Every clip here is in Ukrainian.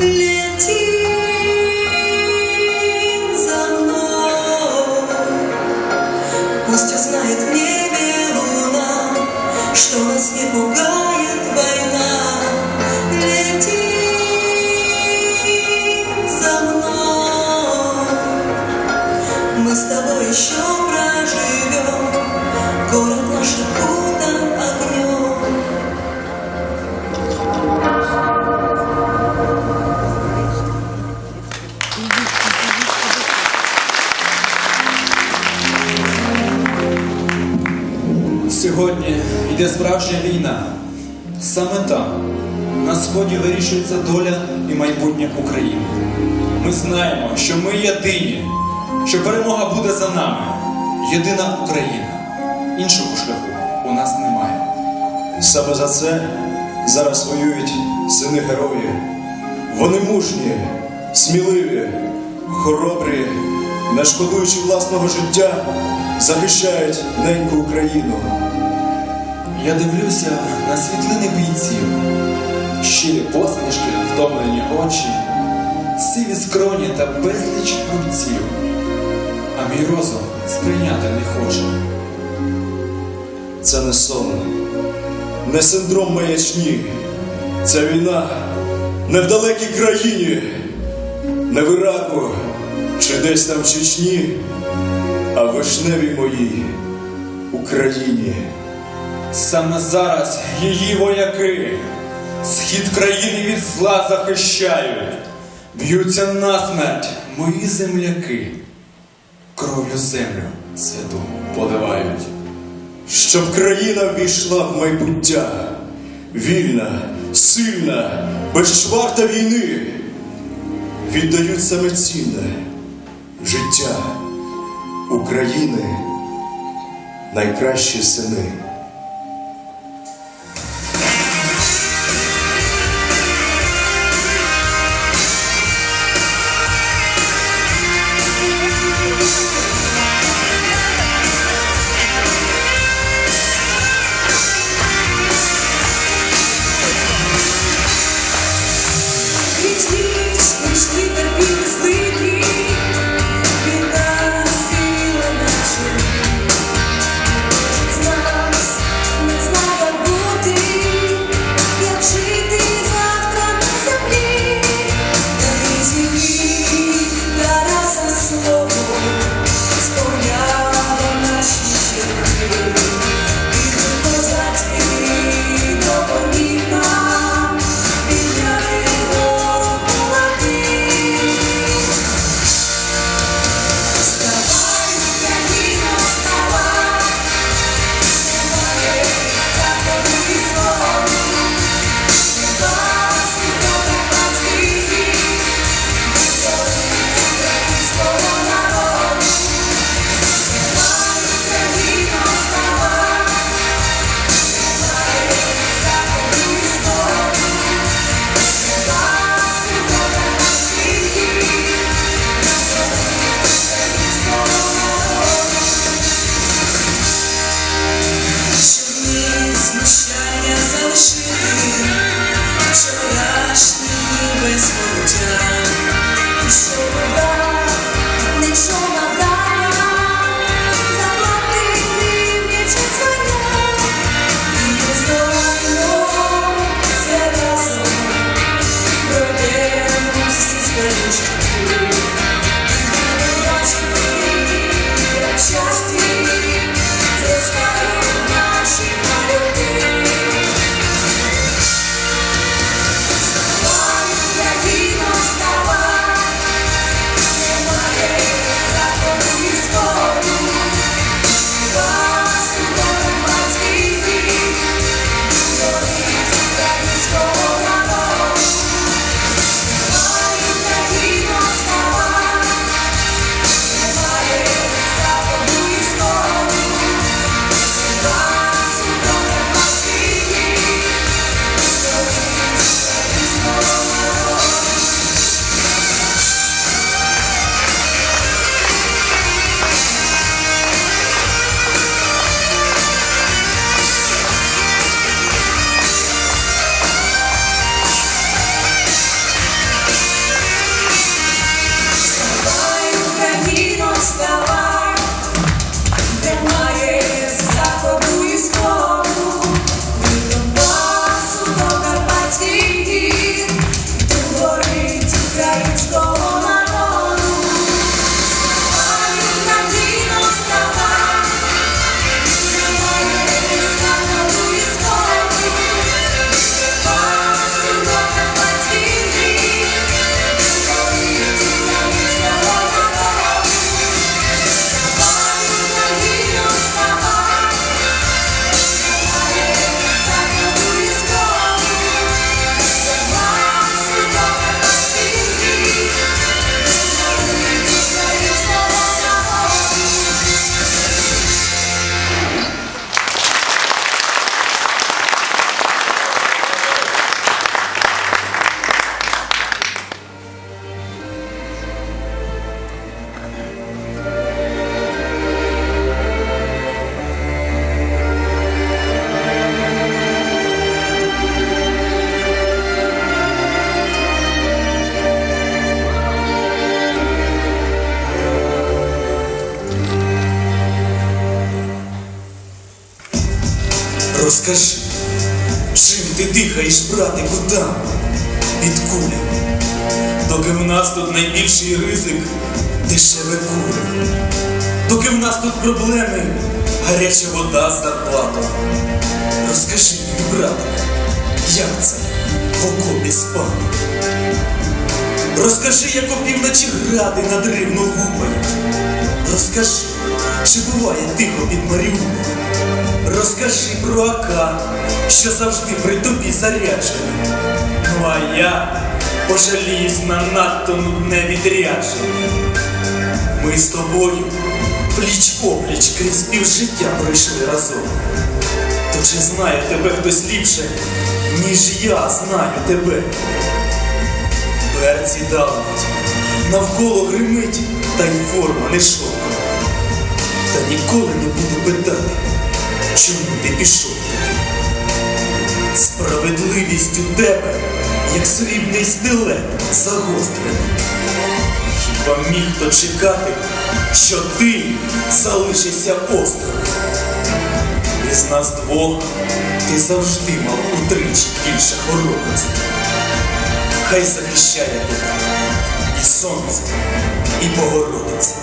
лети Сьогодні йде справжня війна. Саме там, на сході вирішується доля і майбутнє України. Ми знаємо, що ми єдині, що перемога буде за нами. Єдина Україна. Іншого шляху у нас немає. Саме за це зараз воюють сини герої. Вони мужні, сміливі, хоробрі, не шкодуючи власного життя, захищають неньку Україну. Я дивлюся на світлини бійців, щирі посмішки, втомлені очі, сиві скроні та безліч рубців. А мій розум сприйняти не хоче. Це не сон, не синдром маячні. Ця війна не в далекій країні, не в Іраку чи десь там в Чечні, а в вишневій моїй Україні. Саме зараз її вояки схід країни від зла захищають, б'ються насмерть мої земляки, кров'ю землю святу поливають. Щоб країна ввійшла в майбуття, вільна, сильна, безчварта війни, віддають саме цінне життя України найкращі сини. Розкажи, чим ти дихаєш, братику, там, під кулями? Доки в нас тут найбільший ризик дешеве кури. Доки в нас тут проблеми, гаряча вода з зарплатою. Розкажи мені, брате, як це в окопі спати? Розкажи, як опівночі гради надривно гупають. Розкажи, чи буває тихо під Маріуполем? Розкажи про АК, що завжди при тобі заряджений. Ну а я пожаліюсь на надто нудне відрядження. Ми з тобою пліч опліч крізь півжиття пройшли разом. То чи знає тебе хтось ліпше, ніж я знаю тебе? Берці давнуть, навколо гримить, та й форма не шовка. Та ніколи не буду питати, чому ти пішов. Справедливість у тебе, як срібний стилет загострений. Хіба міг хто чекати, що ти залишишся осторонь? Із нас двох ти завжди мав утричі більше хоробрості. Хай захищає тебе і сонце, і Богородиця.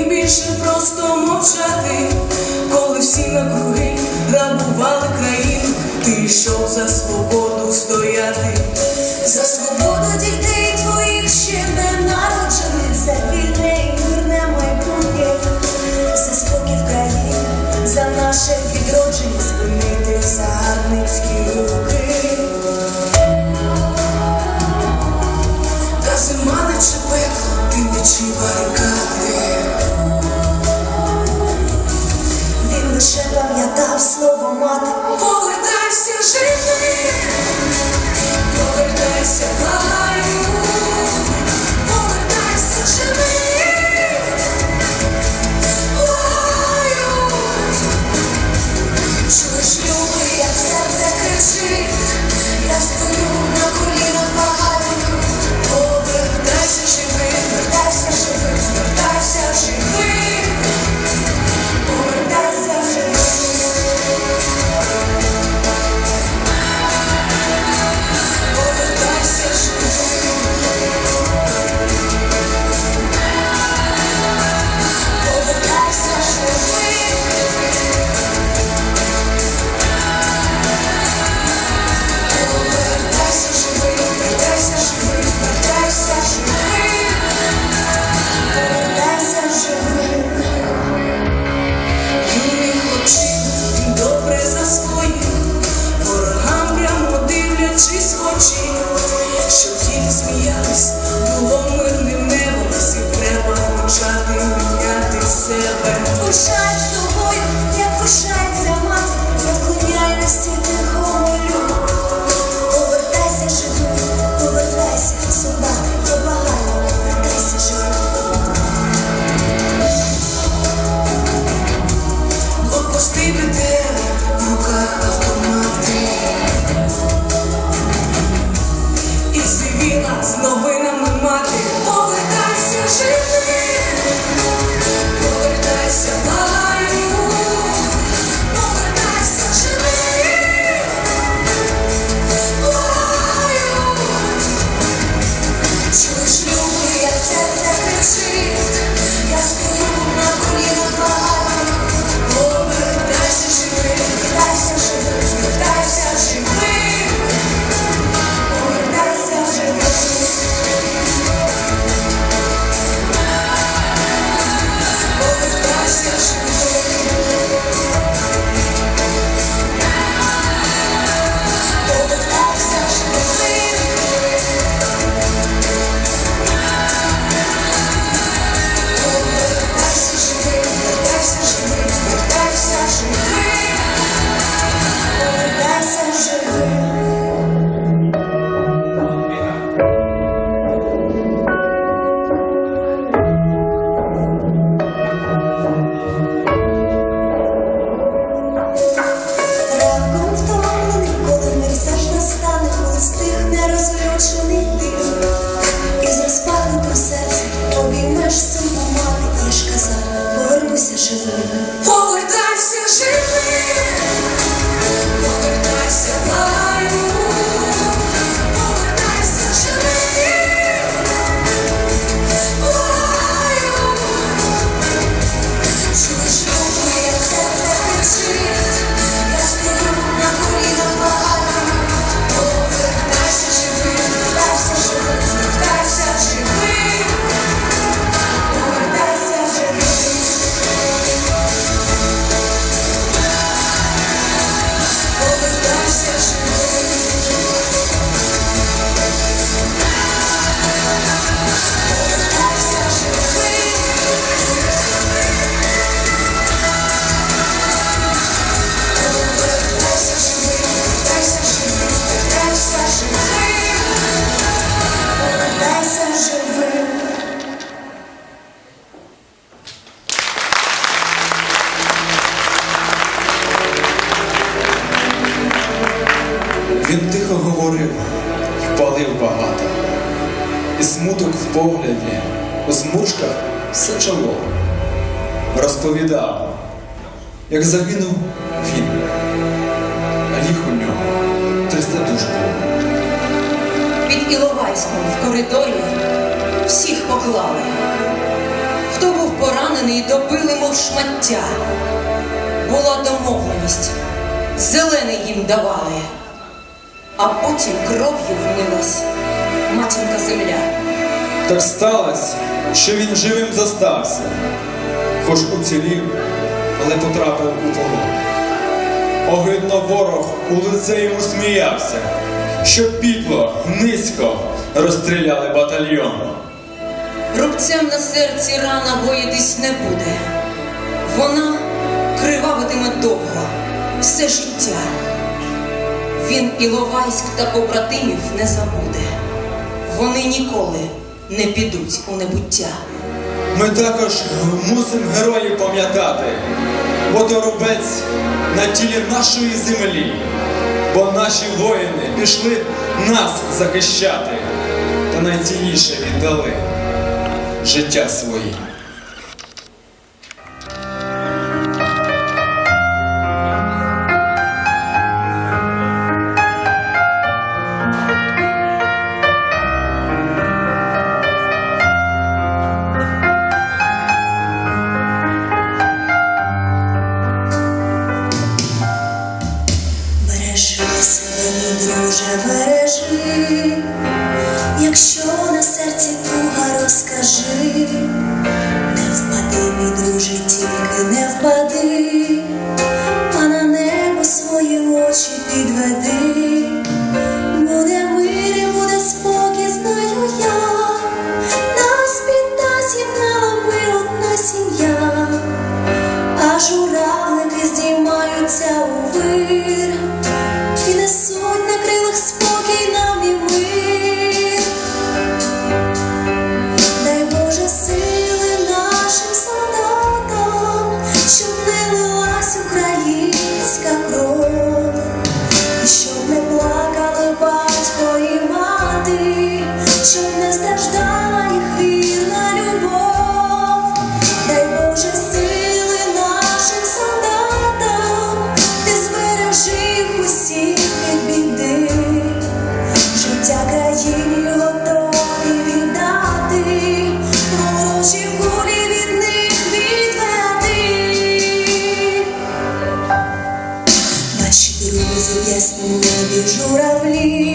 Не більше просто мовчати, коли всі навкруги грабували країну, ти йшов за свободу стояти. За свободу дітей твоїх ще не народжених, за вільне і мирне майбутнє, за спокій в країні, за наше відродження, спинити загарбницькі руки. Та зима наче пекло, ти мечі барикади. Розповідав, як загинув він, а їх у нього триста душ було. Під Іловайськом в коридорі всіх поклали. Хто був поранений, добили, мов шмаття. Була домовленість, зелений їм давали, а потім кров'ю вмилась матінка земля. Так сталося, що він живим зостався, хоч уцілів, але потрапив у полон. Огидно ворог у лице йому сміявся, що підло, низько розстріляли батальйон. Рубцем на серці рана гоїтись не буде. Вона кривавитиме довго, все життя. Він Іловайськ та побратимів не забуде. Вони ніколи не підуть у небуття. Ми також мусимо героїв пам'ятати, бо то рубець на тілі нашої землі, бо наші воїни пішли нас захищати, та найцінніше віддали життя свої. Друже, бережи, якщо на серці туга розкажи, не впади, мій друже, тільки не впади, журавлі.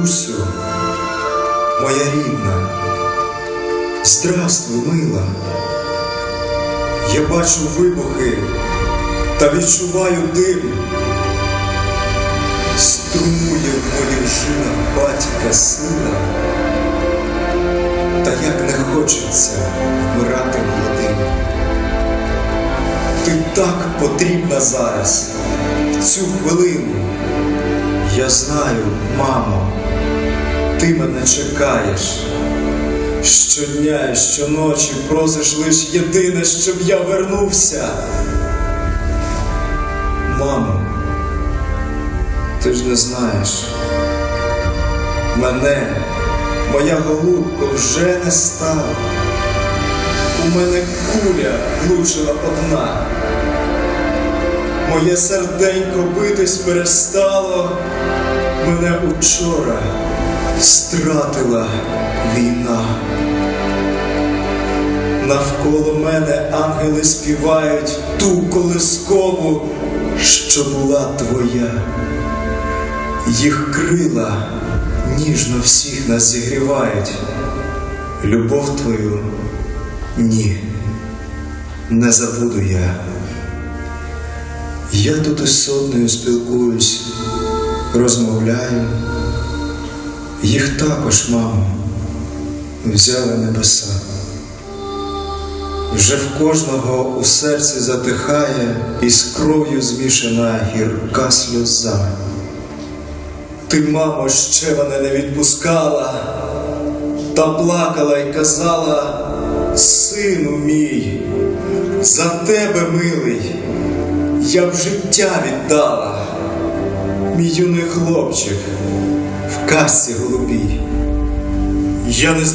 Матусю, моя рідна, здравствуй, мила. Я бачу вибухи та відчуваю дим. Струмує в моїх жилах батька сила, та як не хочеться вмирати молодим. Ти так потрібна зараз, в цю хвилину. Я знаю, мамо, ти мене чекаєш. Щодня і щоночі просиш лиш єдине, щоб я вернувся. Мамо, ти ж не знаєш. Мене, моя голубко, вже не стало. У мене куля влучила одна. Моє серденько битись перестало. Мене учора стратила війна. Навколо мене ангели співають ту колискову, що була твоя. Їх крила ніжно всіх нас зігрівають. Любов твою ні, не забуду я. Я тут із сотнею спілкуюсь, розмовляю. Їх також, мамо, взяли небеса. Вже в кожного у серці затихає і з кров'ю змішана гірка сльоза. Ти, мамо, ще мене не відпускала, та плакала й казала, сину мій, за тебе, милий, я б життя віддала, мій юний хлопчик в голубій. Я не злякався.